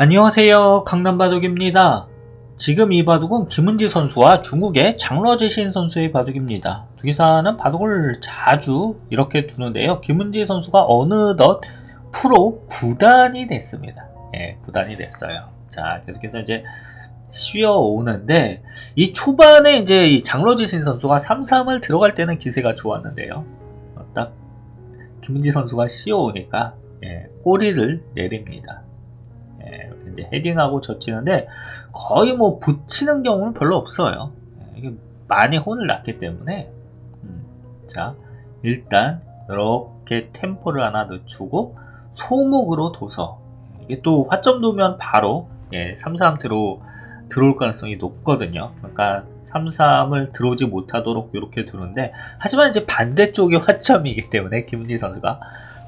안녕하세요. 강남바둑입니다. 지금 이 바둑은 김은지 선수와 중국의 장러지신 선수의 바둑입니다. 두 기사는 바둑을 자주 이렇게 두는데요. 김은지 선수가 어느덧 프로 9단이 됐습니다. 예, 9단이 됐어요. 자, 계속해서 이제 쉬어오는데, 이 초반에 이제 이 장러지신 선수가 3-3을 들어갈 때는 기세가 좋았는데요. 어, 딱, 김은지 선수가 쉬어오니까, 예, 꼬리를 내립니다. 이제 헤딩하고 젖히는데 거의 뭐 붙이는 경우는 별로 없어요. 예, 이게 많이 혼을 났기 때문에 음, 자 일단 이렇게 템포를 하나 늦추고 소목으로 둬서 이게 또 화점 두면 바로 예, 3-3 들어 들어올 가능성이 높거든요. 그러니까 3-3을 들어오지 못하도록 이렇게 두는데 하지만 이제 반대쪽이 화점이기 때문에 김은지 선수가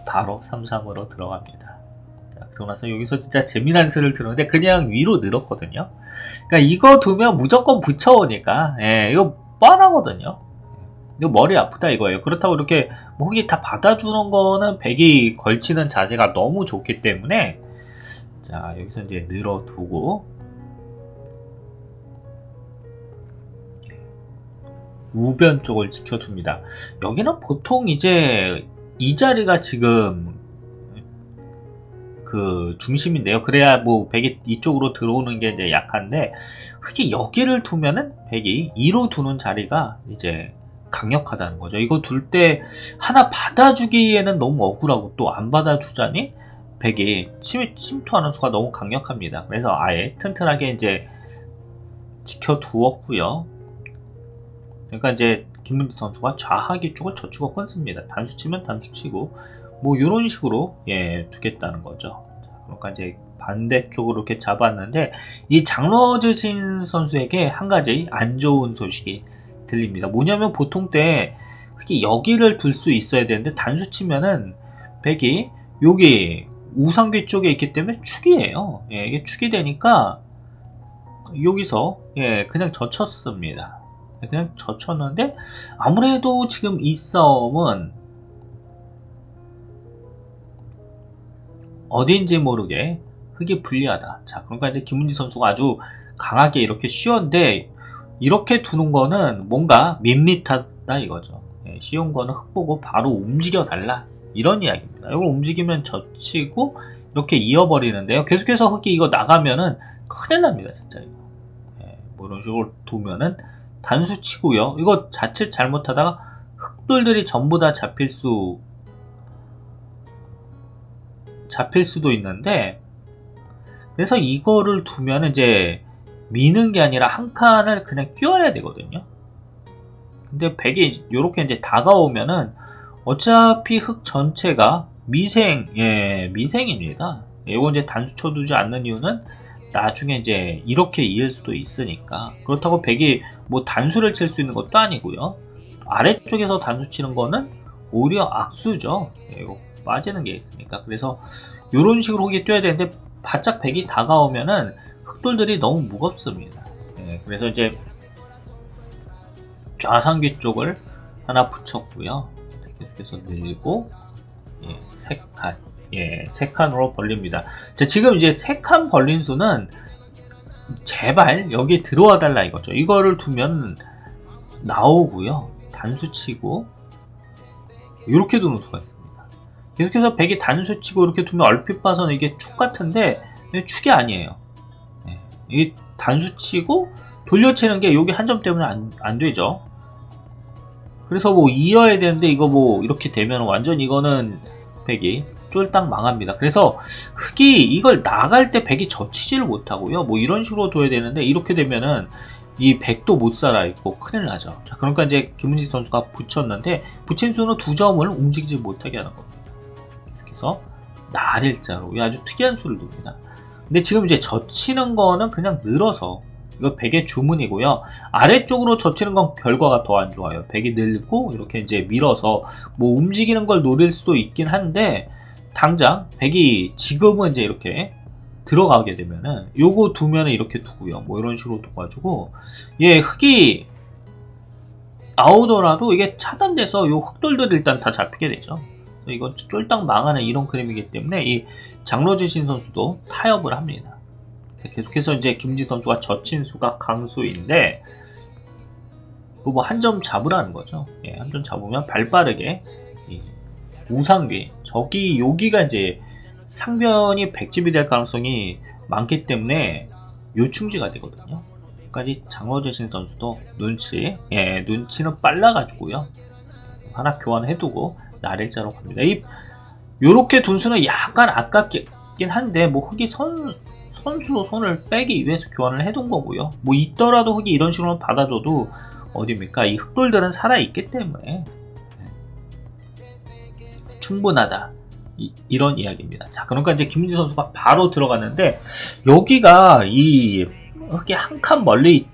바로 3-3으로 들어갑니다. 나서 여기서 진짜 재미난 수를 들었는데 그냥 위로 늘었거든요. 그러니까 이거 두면 무조건 붙여오니까 예, 이거 뻔하거든요. 이거 머리 아프다 이거예요. 그렇다고 이렇게 뭐 흙이 다 받아주는 거는 백이 걸치는 자세가 너무 좋기 때문에 자 여기서 이제 늘어두고 우변 쪽을 지켜둡니다. 여기는 보통 이제 이 자리가 지금 그 중심인데요. 그래야 뭐 백이 이쪽으로 들어오는 게 이제 약한데 흙이 여기를 두면은 백이 2로 두는 자리가 이제 강력하다는 거죠. 이거 둘 때 하나 받아주기에는 너무 억울하고 또 안 받아주자니 백이 침, 침투하는 수가 너무 강력합니다. 그래서 아예 튼튼하게 이제 지켜두었고요. 그러니까 이제 김문지 선수가 좌하기 쪽을 저쪽으로 끊습니다. 단수 치면 단수 치고 뭐 이런 식으로 예 두겠다는 거죠. 자, 그러니까 이제 반대쪽으로 이렇게 잡았는데 이 장러즈신 선수에게 한 가지 안 좋은 소식이 들립니다. 뭐냐면 보통 때 특히 여기를 둘 수 있어야 되는데 단수 치면은 백이 여기 우상귀 쪽에 있기 때문에 축이에요. 예, 이게 축이 되니까 여기서 예 그냥 젖혔습니다. 그냥 젖혔는데 아무래도 지금 이 싸움은 어딘지 모르게 흙이 불리하다. 자, 그러니까 이제 김은지 선수가 아주 강하게 이렇게 쉬운데 이렇게 두는 거는 뭔가 밋밋하다 이거죠. 예, 쉬운 거는 흙 보고 바로 움직여 달라 이런 이야기입니다. 이걸 움직이면 젖히고 이렇게 이어버리는데요. 계속해서 흙이 이거 나가면은 큰일 납니다, 진짜 이거. 예, 뭐 이런 식으로 두면은 단수 치고요. 이거 자칫 잘못하다가 흙돌들이 전부 다 잡힐 수 잡힐 수도 있는데 그래서 이거를 두면 이제 미는 게 아니라 한 칸을 그냥 끼워야 되거든요. 근데 백이 이렇게 이제 다가오면은 어차피 흙 전체가 미생 예 미생입니다. 이거 이제 단수 쳐두지 않는 이유는 나중에 이제 이렇게 이을 수도 있으니까 그렇다고 백이 뭐 단수를 칠 수 있는 것도 아니고요. 아래쪽에서 단수 치는 거는 오히려 악수죠. 예, 빠지는 게 있으니까. 그래서 이런 식으로 흙이 뛰어야 되는데 바짝 백이 다가오면은 흑돌들이 너무 무겁습니다. 예, 그래서 이제 좌상귀 쪽을 하나 붙였고요. 계속해서 늘리고 예, 세 칸, 예, 세 칸으로 벌립니다. 자, 지금 이제 세 칸 벌린 수는 제발 여기 들어와 달라 이거죠. 이거를 두면 나오고요. 단수 치고 이렇게 두는 수가 있습니다. 계속해서 백이 단수 치고 이렇게 두면 얼핏 봐서는 이게 축 같은데 축이 아니에요. 네. 이게 단수 치고 돌려치는 게 여기 한 점 때문에 안, 안 되죠. 그래서 뭐 이어야 되는데 이거 뭐 이렇게 되면 완전 이거는 백이 쫄딱 망합니다. 그래서 흙이 이걸 나갈 때 백이 젖히지를 못하고요. 뭐 이런 식으로 둬야 되는데 이렇게 되면은 이 백도 못 살아 있고 큰일 나죠. 자, 그러니까 이제 김은지 선수가 붙였는데 붙인 수는 두 점을 움직이지 못하게 하는 겁니다. 그래서 날일자로 이 아주 특이한 수를 둡니다. 근데 지금 이제 젖히는 거는 그냥 늘어서 이거 백의 주문이고요. 아래쪽으로 젖히는 건 결과가 더 안 좋아요. 백이 늘고 이렇게 이제 밀어서 뭐 움직이는 걸 노릴 수도 있긴 한데 당장 백이 지금은 이제 이렇게 들어가게 되면은 요거 두면은 이렇게 두고요. 뭐 이런 식으로 둬가지고 예 흙이 나오더라도 이게 차단돼서 요 흙돌들 일단 다 잡히게 되죠. 이건 쫄딱 망하는 이런 그림이기 때문에 이 장로지신 선수도 타협을 합니다. 계속해서 이제 김지 선수가 저친수가 강수인데 뭐 한 점 잡으라는 거죠. 예, 한 점 잡으면 발빠르게 이 우상귀 저기 여기가 이제 상변이 백집이 될 가능성이 많기 때문에 요충지가 되거든요. 까지 장어재신 선수도 눈치, 예, 눈치는 빨라가지고요. 하나 교환해두고 나를자로 갑니다. 이 요렇게 둔수는 약간 아깝긴 한데 뭐 흑이 선 선수로 손을 빼기 위해서 교환을 해둔 거고요. 뭐 있더라도 흑이 이런 식으로 받아줘도 어딥니까? 이 흑돌들은 살아있기 때문에 충분하다. 이, 런 이야기입니다. 자, 그러니까 이제 김은지 선수가 바로 들어갔는데 여기가 이 흑이 한 칸 멀리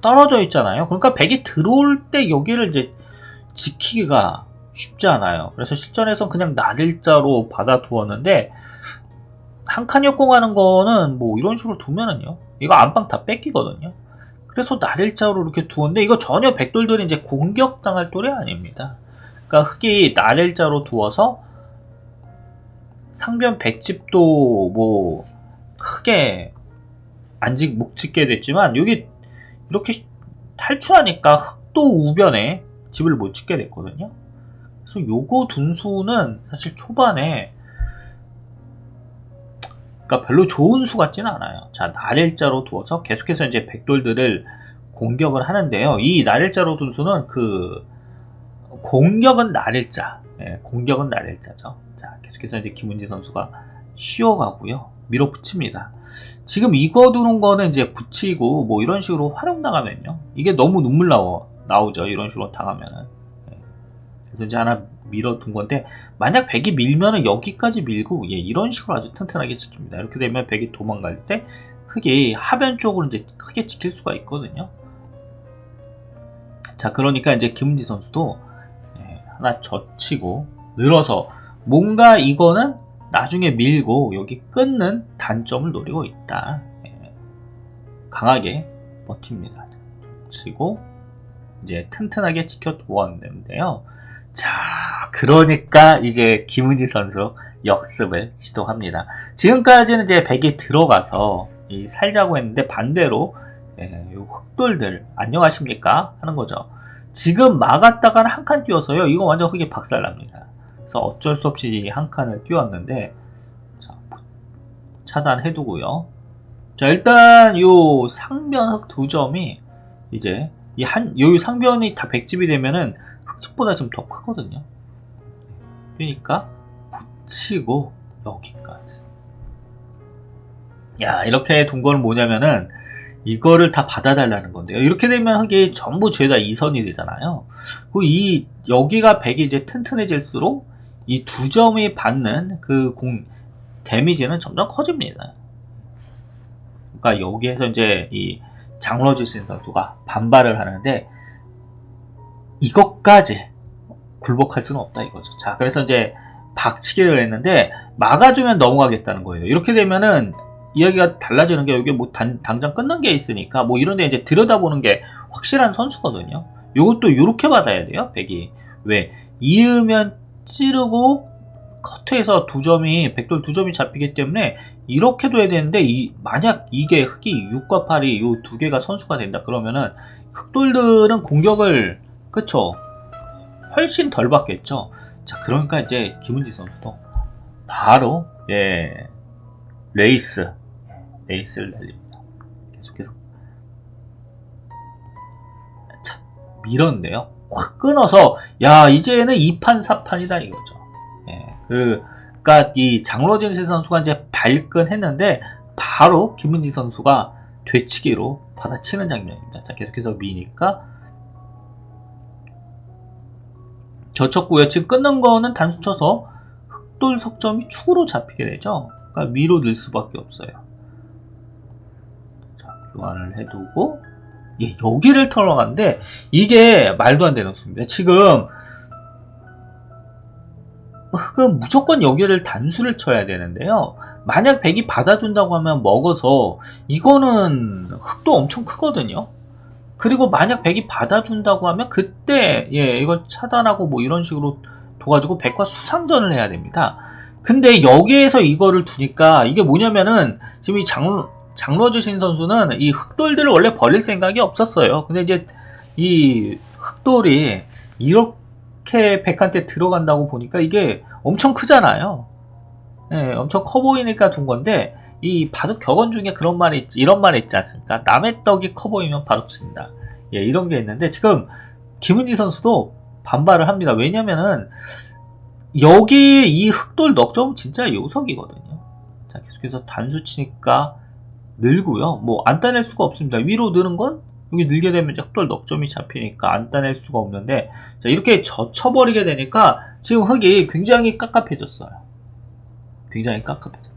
떨어져 있잖아요. 그러니까 백이 들어올 때 여기를 이제 지키기가 쉽지 않아요. 그래서 실전에서 그냥 나들자로 받아 두었는데 한 칸 역공하는 거는 뭐 이런 식으로 두면은요. 이거 안방 다 뺏기거든요. 그래서 나들자로 이렇게 두었는데 이거 전혀 백돌들이 이제 공격당할 또래 아닙니다. 그러니까 흑이 나들자로 두어서 상변 백집도 뭐 크게 안직 못 짓게 됐지만 여기 이렇게 탈출하니까 흑도 우변에 집을 못 짓게 됐거든요. 그래서 요거 둔수는 사실 초반에 그러니까 별로 좋은 수 같지는 않아요. 자, 날일자로 두어서 계속해서 이제 백돌들을 공격을 하는데요. 이 날일자로 둔 수는 그 공격은 날일자, 예, 공격은 날일자죠. 자, 계속해서 이제 김은지 선수가 쉬어가고요. 밀어붙입니다. 지금 이거 두는 거는 이제 붙이고 뭐 이런 식으로 활용 나가면요. 이게 너무 눈물 나오, 나오죠. 이런 식으로 당하면은. 예. 그래서 이제 하나 밀어둔 건데 만약 백이 밀면은 여기까지 밀고 예, 이런 식으로 아주 튼튼하게 지킵니다. 이렇게 되면 백이 도망갈 때 흙이 하변 쪽으로 이제 크게 지킬 수가 있거든요. 자, 그러니까 이제 김은지 선수도 예, 하나 젖히고 늘어서 뭔가 이거는 나중에 밀고 여기 끊는 단점을 노리고 있다. 예, 강하게 버팁니다. 치고 이제 튼튼하게 지켜두었는데요. 자, 그러니까 이제 김은지 선수 역습을 시도합니다. 지금까지는 이제 백이 들어가서 살자고 했는데 반대로 예, 흑돌들 안녕하십니까 하는 거죠. 지금 막았다가는 한칸 띄워서요. 이거 완전 흑이 박살납니다. 그래서 어쩔 수 없이 한 칸을 띄웠는데 자, 차단해두고요. 자 일단 요 상변 흑 두 점이 이제 이 한 요 상변이 다 백집이 되면은 흑집보다 좀 더 크거든요. 그러니까 붙이고 여기까지. 야 이렇게 둔 거는 뭐냐면은 이거를 다 받아달라는 건데요. 이렇게 되면 흑이 전부 죄다 2선이 되잖아요. 그이 여기가 100이 이제 튼튼해질수록 이 두 점이 받는 그 공 데미지는 점점 커집니다. 그러니까 여기에서 이제 이 장로지 신 선수가 반발을 하는데 이것까지 굴복할 수는 없다 이거죠. 자, 그래서 이제 박치기를 했는데 막아주면 넘어가겠다는 거예요. 이렇게 되면은 이야기가 달라지는 게 여기 뭐 단, 당장 끊는 게 있으니까 뭐 이런데 이제 들여다보는 게 확실한 선수거든요. 요것도 이렇게 받아야 돼요. 백이 왜 이으면 찌르고 커트에서 두 점이 백돌 두 점이 잡히기 때문에 이렇게 둬야 되는데 이 만약 이게 흑이 6과 8이 요 두 개가 선수가 된다 그러면은 흑돌들은 공격을 그쵸 훨씬 덜 받겠죠. 자 그러니까 이제 김은지 선수도 바로 예 레이스 레이스를 날립니다. 계속해서 자 밀었는데요. 확 끊어서 야 이제는 2판 4판이다 이거죠. 예, 그 그러니까 이 장로진 선수가 이제 발끈했는데 바로 김은지 선수가 되치기로 받아치는 장면입니다. 자 계속해서 미니까 저쳤고요. 지금 끊는 거는 단수 쳐서 흑돌 석점이 축으로 잡히게 되죠. 그러니까 위로 늘 수밖에 없어요. 자, 교환을 해두고 예, 여기를 털어가는데 이게 말도 안 되는 수입니다. 지금 흑은 무조건 여기를 단수를 쳐야 되는데요. 만약 백이 받아준다고 하면 먹어서 이거는 흑도 엄청 크거든요. 그리고 만약 백이 받아준다고 하면 그때 예 이걸 차단하고 뭐 이런 식으로 둬가지고 백과 수상전을 해야 됩니다. 근데 여기에서 이거를 두니까 이게 뭐냐면은 지금 이 장, 장로주신 선수는 이 흑돌들을 원래 버릴 생각이 없었어요. 근데 이제 이 흑돌이 이렇게 백한테 들어간다고 보니까 이게 엄청 크잖아요. 예, 엄청 커 보이니까 둔 건데 이 바둑 격언 중에 그런 말이 있지, 이런 말이 있지 않습니까? 남의 떡이 커 보이면 바둑 친다. 예, 이런 게 있는데 지금 김은지 선수도 반발을 합니다. 왜냐면은 여기 이 흑돌 넉점은 진짜 요석이거든요. 자, 계속해서 단수 치니까 늘고요. 뭐 안 따낼 수가 없습니다. 위로 느는 건 여기 늘게 되면 이제 흑돌 넉점이 잡히니까 안 따낼 수가 없는데 자, 이렇게 젖혀버리게 되니까 지금 흑이 굉장히 깝깝해졌어요. 굉장히 깝깝해졌다.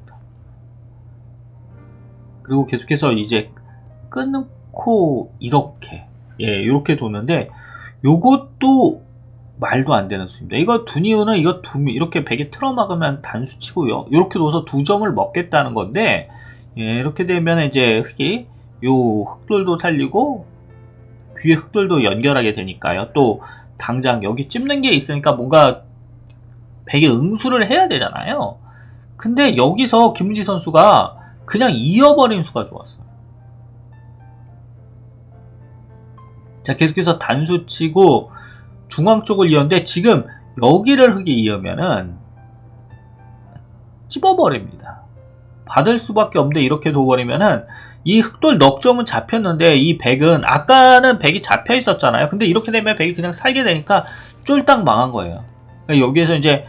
그리고 계속해서 이제 끊고 이렇게 예 이렇게 도는데 요것도 말도 안 되는 수입니다. 이거 둔 이유는 이거 두 이렇게 베개 틀어 막으면 단수 치고요. 이렇게 둬서 두 점을 먹겠다는 건데 예, 이렇게 되면 이제 흑이 요 흑돌도 살리고 귀에 흑돌도 연결하게 되니까요. 또 당장 여기 찝는 게 있으니까 뭔가 베개 응수를 해야 되잖아요. 근데 여기서 김은지 선수가 그냥 이어버린 수가 좋았어요. 자, 계속해서 단수 치고 중앙 쪽을 이었는데 지금 여기를 흙에 이으면은 찝어버립니다. 받을 수밖에 없는데 이렇게 둬버리면은 이 흑돌 넉점은 잡혔는데 이 백은 아까는 백이 잡혀 있었잖아요. 근데 이렇게 되면 백이 그냥 살게 되니까 쫄딱 망한 거예요. 그러니까 여기에서 이제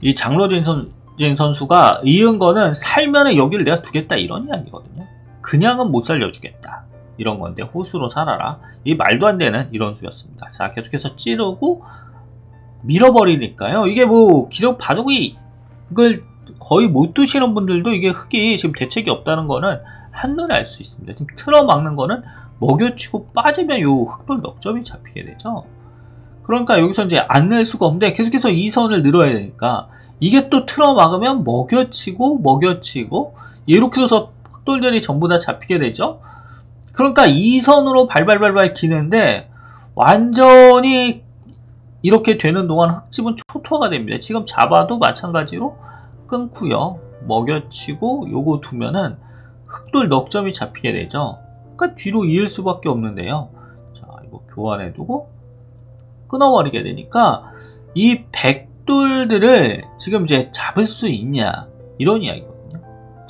이 장로진 선, 진 선수가 이은 거는 살면은 여기를 내가 두겠다 이런 이야기거든요. 그냥은 못 살려주겠다. 이런 건데 호수로 살아라. 이 말도 안 되는 이런 수였습니다. 자 계속해서 찌르고 밀어버리니까요. 이게 뭐 기록 바둑이 이걸 거의 못 두시는 분들도 이게 흙이 지금 대책이 없다는 거는 한눈에 알 수 있습니다. 지금 틀어 막는 거는 먹여치고 빠지면 요 흑돌 넉점이 잡히게 되죠. 그러니까 여기서 이제 안 낼 수가 없는데 계속해서 이 선을 늘어야 되니까 이게 또 틀어막으면 먹여치고 먹여치고 이렇게 해서 흑돌들이 전부 다 잡히게 되죠. 그러니까 이 선으로 발발발발 기는데 완전히 이렇게 되는 동안 흑집은 초토화가 됩니다. 지금 잡아도 마찬가지로 끊고요. 먹여치고 요거 두면은 흑돌 넉점이 잡히게 되죠. 그러니까 뒤로 이을 수밖에 없는데요. 자, 이거 교환해두고 끊어버리게 되니까 이백 똘들을 지금 이제 잡을 수 있냐 이런 이야기거든요.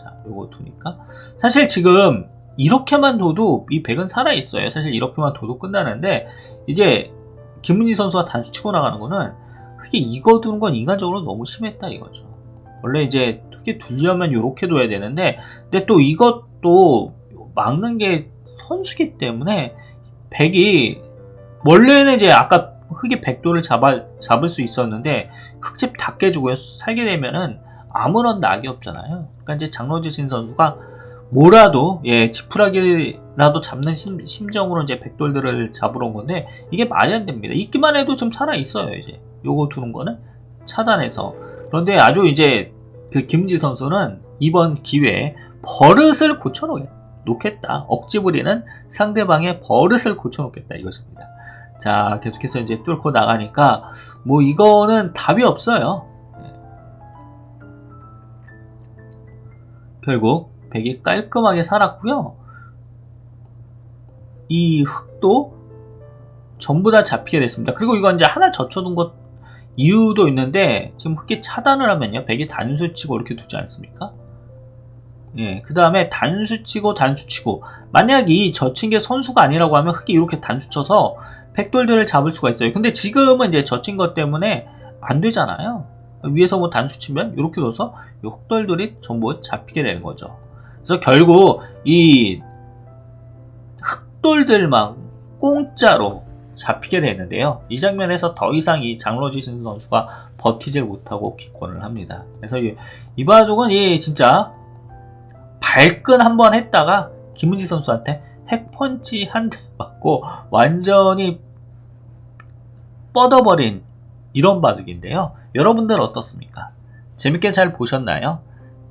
자, 요거 두니까 사실 지금 이렇게만 둬도 이 백은 살아 있어요. 사실 이렇게만 둬도 끝나는데 이제 김문희 선수가 단수 치고 나가는 거는 크게 이거 두는 건 인간적으로 너무 심했다 이거죠. 원래 이제 크게 두려면 이렇게 둬야 되는데 근데 또 이것도 막는 게 선수기 때문에 백이 원래는 이제 아까 흑이 백도를 잡아, 잡을 수 있었는데 흑집 다 깨주고 살게 되면은 아무런 낙이 없잖아요. 그러니까 이제 장로지신 선수가 뭐라도 예 지푸라기라도 잡는 심, 심정으로 이제 백돌들을 잡으러 온 건데 이게 말이 안 됩니다. 있기만 해도 좀 살아 있어요 이제 요거 두는 거는 차단해서 그런데 아주 이제 그 김지 선수는 이번 기회에 버릇을 고쳐 놓겠다 억지 부리는 상대방의 버릇을 고쳐 놓겠다 이것입니다. 자 계속해서 이제 뚫고 나가니까 뭐 이거는 답이 없어요. 예. 결국 백이 깔끔하게 살았고요. 이 흙도 전부 다 잡히게 됐습니다. 그리고 이건 이제 하나 젖혀둔 것 이유도 있는데 지금 흙이 차단을 하면요. 백이 단수치고 이렇게 두지 않습니까? 예, 그 다음에 단수치고 단수치고 만약 이 젖힌 게 선수가 아니라고 하면 흙이 이렇게 단수쳐서 백돌들을 잡을 수가 있어요. 근데 지금은 이제 젖힌 것 때문에 안 되잖아요. 위에서 뭐 단수 치면 이렇게 둬서 이 흑돌들이 전부 잡히게 되는 거죠. 그래서 결국 이 흑돌들만 공짜로 잡히게 되는데요. 이 장면에서 더 이상 이 장로지 신 선수가 버티질 못하고 기권을 합니다. 그래서 이, 이 바둑은 이 진짜 발끈 한번 했다가 김은지 선수한테 핵펀치 한 대 맞고 완전히 뻗어버린 이런 바둑인데요. 여러분들 어떻습니까? 재밌게 잘 보셨나요?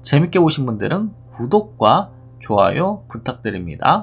재밌게 보신 분들은 구독과 좋아요 부탁드립니다.